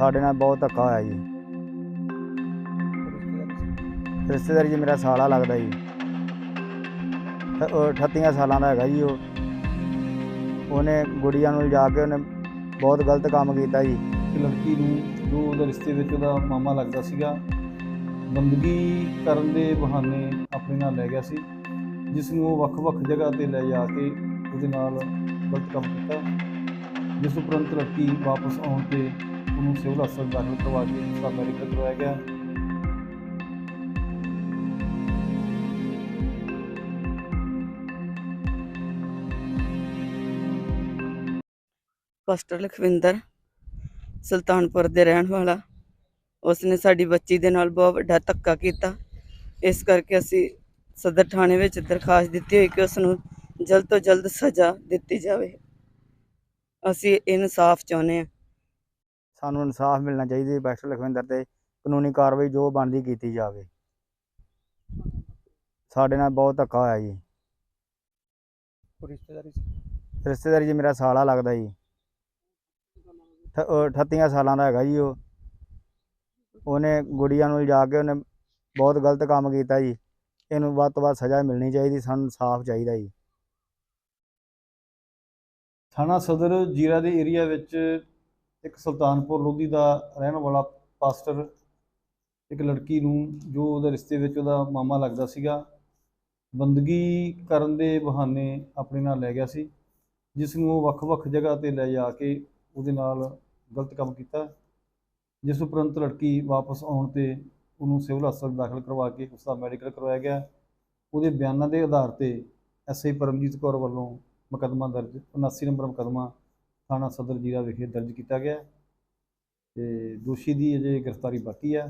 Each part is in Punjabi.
ਸਾਡੇ ਨਾਲ ਬਹੁਤ ਧੱਕਾ ਹੋਇਆ ਜੀ। ਰਿਸ਼ਤੇਦਾਰੀ ਜੀ ਮੇਰਾ ਸਾਲਾ ਲੱਗਦਾ ਜੀ। ਅ- 38 ਸਾਲਾਂ ਦਾ ਹੈਗਾ ਜੀ ਉਹ। ਉਹਨੇ ਗੁੜੀਆਂ ਨੂੰ ਲਿਜਾ ਕੇ ਉਹਨੇ ਬਹੁਤ ਗਲਤ ਕੰਮ ਕੀਤਾ ਜੀ। ਲੜਕੀ ਨੂੰ ਜੋ ਉਹਦੇ ਰਿਸ਼ਤੇ ਵਿੱਚ ਉਹਦਾ ਮਾਮਾ ਲੱਗਦਾ ਸੀਗਾ, ਬੰਦਗੀ ਕਰਨ ਦੇ ਬਹਾਨੇ ਆਪਣੇ ਨਾਲ ਲੈ ਗਿਆ ਸੀ। ਜਿਸ ਨੂੰ ਉਹ ਵੱਖ-ਵੱਖ ਜਗ੍ਹਾ ਤੇ ਲੈ ਜਾ ਕੇ ਉਹਦੇ ਨਾਲ ਗਲਤ ਕੰਮ ਕੀਤਾ। ਜਿਸ ਉਪਰੰਤ ਲੜਕੀ ਵਾਪਸ ਆਉਣ ਤੇ ਉਹਨੂੰ ਸਿਵਲ ਹਸਪਤਾਲ ਦਾਖਲ ਕਰਵਾ ਕੇ ਉਸਦਾ ਮੈਡੀਕਲ ਕਰਵਾਇਆ ਗਿਆ। ਪਾਸਟਰ ਲਖਵਿੰਦਰ ਸੁਲਤਾਨਪੁਰ ਦੇ ਰਹਿਣ ਵਾਲਾ, ਉਸਨੇ ਸਾਡੀ ਬੱਚੀ ਦੇ ਨਾਲ ਬਹੁਤ ਵੱਡਾ ਧੱਕਾ ਕੀਤਾ। ਇਸ ਕਰਕੇ ਅਸੀਂ ਸਦਰ ਥਾਣੇ ਵਿੱਚ ਦਰਖਾਸਤ ਦਿੱਤੀ ਹੋਈ ਕਿ ਉਸ ਨੂੰ ਜਲਦ ਤੋਂ ਜਲਦ ਸਜ਼ਾ ਦਿੱਤੀ ਜਾਵੇ। ਅਸੀਂ ਇਨਸਾਫ ਚਾਹੁੰਦੇ ਹਾਂ। ਸਾਨੂੰ ਇਨਸਾਫ ਮਿਲਣਾ ਚਾਹੀਦਾ ਜੀ ਬੈਸਟ ਲਖਵਿੰਦਰ ਤੇ ਕਾਨੂੰਨੀ ਕਾਰਵਾਈ ਜੋ ਬਣਦੀ ਕੀਤੀ ਜਾਵੇ। ਸਾਡੇ ਨਾਲ ਬਹੁਤ ਧੱਕਾ ਹੋਇਆ ਜੀ। ਰਿਸ਼ਤੇਦਾਰੀ ਰਿਸ਼ਤੇਦਾਰੀ ਜੀ ਮੇਰਾ ਸਾਲਾ ਲੱਗਦਾ ਜੀ। ਅਠ- ਉਹ 38 ਸਾਲਾਂ ਦਾ ਹੈਗਾ ਜੀ ਉਹ। ਉਹਨੇ ਗੁੜੀਆਂ ਨੂੰ ਲਿਜਾ ਕੇ ਉਹਨੇ ਬਹੁਤ ਗਲਤ ਕੰਮ ਕੀਤਾ ਜੀ। ਇਹਨੂੰ ਵੱਧ ਤੋਂ ਵੱਧ ਸਜ਼ਾ ਮਿਲਣੀ ਚਾਹੀਦੀ ਸਾਨੂੰ ਇਨਸਾਫ ਚਾਹੀਦਾ ਜੀ। ਥਾਣਾ ਸਦਰ ਜੀਰਾ ਦੇ ਏਰੀਆ ਵਿੱਚ ਇੱਕ ਸੁਲਤਾਨਪੁਰ ਲੋਧੀ ਦਾ ਰਹਿਣ ਵਾਲਾ ਪਾਸਟਰ, ਇੱਕ ਲੜਕੀ ਨੂੰ ਜੋ ਉਹਦੇ ਰਿਸ਼ਤੇ ਵਿੱਚ ਉਹਦਾ ਮਾਮਾ ਲੱਗਦਾ ਸੀਗਾ, ਬੰਦਗੀ ਕਰਨ ਦੇ ਬਹਾਨੇ ਆਪਣੇ ਨਾਲ ਲੈ ਗਿਆ ਸੀ, ਜਿਸ ਨੂੰ ਉਹ ਵੱਖ-ਵੱਖ ਜਗ੍ਹਾ ਤੇ ਲੈ ਜਾ ਕੇ ਉਹਦੇ ਨਾਲ ਗਲਤ ਕੰਮ ਕੀਤਾ, ਜਿਸ ਉਪਰੰਤ ਲੜਕੀ ਵਾਪਸ ਆਉਣ ਤੇ ਉਹਨੂੰ ਸਿਵਲ ਹਸਪਤਾਲ ਦਾਖਲ ਕਰਵਾ ਕੇ ਉਸਦਾ ਮੈਡੀਕਲ ਕਰਵਾਇਆ ਗਿਆ। ਉਹਦੇ ਬਿਆਨਾਂ ਦੇ ਆਧਾਰ ਤੇ ਐਸਆਈ ਪਰਮਜੀਤ ਕੌਰ ਵੱਲੋਂ ਮੁਕੱਦਮਾ ਦਰਜ 79 ਨੰਬਰ ਮੁਕੱਦਮਾ ਥਾਣਾ ਸਦਰ ਜੀਰਾ ਵਿਖੇ ਦਰਜ ਕੀਤਾ ਗਿਆ ਹੈ ਤੇ ਦੋਸ਼ੀ ਦੀ ਅਜੇ ਗ੍ਰਿਫਤਾਰੀ ਬਾਕੀ ਹੈ।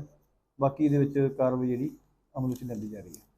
ਬਾਕੀ ਇਹਦੇ ਵਿੱਚ ਕਾਰਵਾਈ ਜਿਹੜੀ ਅਮਲ ਵਿੱਚ ਲੈਂਦੀ ਜਾ ਰਹੀ ਹੈ।